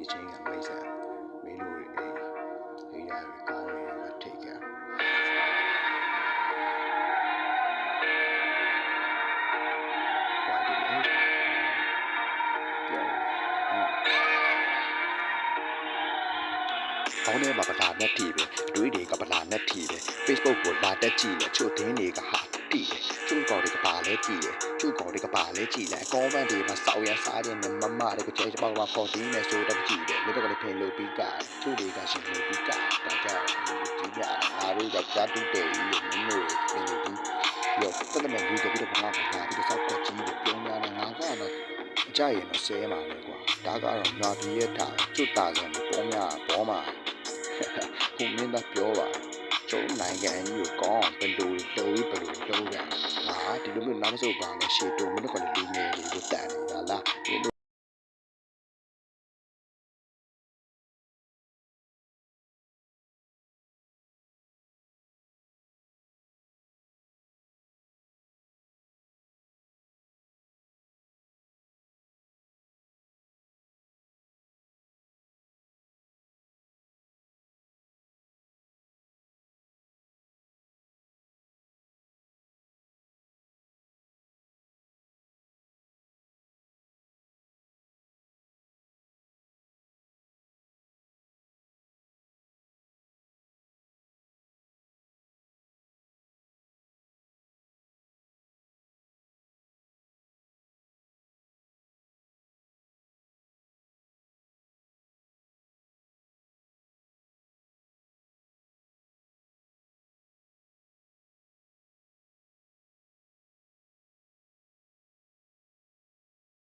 ဒီချင်းကမိတ်ဆက်မင်းတို့အိမ်အိမ်ရကောင်းနေမှာထိတ်ကြဝါဒီအိမ်ပြောဟာကောင်းတဲ့မှာပလာနဲ့ထီပဲတွေးတွေကပလာနဲ့ထီပဲ Facebook ကိုလာတက်ကြည့်တယ်ချို့တင်းတွေကဟာ တီးတယ်ချို့ကောင်တွေကပါလဲကြည့်တယ်ချို့ကောင်တွေကပါလဲကြည့်တယ်အကောမန့်တွေမှာစောက်ရစားတဲ့မမတွေကကျဲပေါက်မှာပေါ်တင်းနဲ့ဆိုတော့ကြည့်တယ်လက်တော့ကလေးဖင်လို့ပြီးကချို့တွေကရှင်လို့ပြီးကဒါကြောင့်ဒီပြအားတို့ယောက်ျားတူတဲ့ကြီးလို့မင်းတို့ဖင်လို့ပြီးရောတက်တဲ့မြူပြီးတော့ဘာမှမဟာပြီးတော့စောက်တက်ကြီးလို့ပြောင်းလာတယ်ငါကတော့ကြရင်တော့ဆဲမှာပဲကွာဒါကတော့ငါပြည့်ရတာကျွတ်တာဆိုပေါ်များပေါ်မှာခုမင်းသားပြောပါကျုံနိုင်ငံကြီးကိုကောင်းအောင်ဘယ်လို မျိုးနားမစိုးပါနဲ့ရှေ့တုံးမင်းတို့ကလည်းလူငယ်တွေကိုတန်နေတာလားဒီလို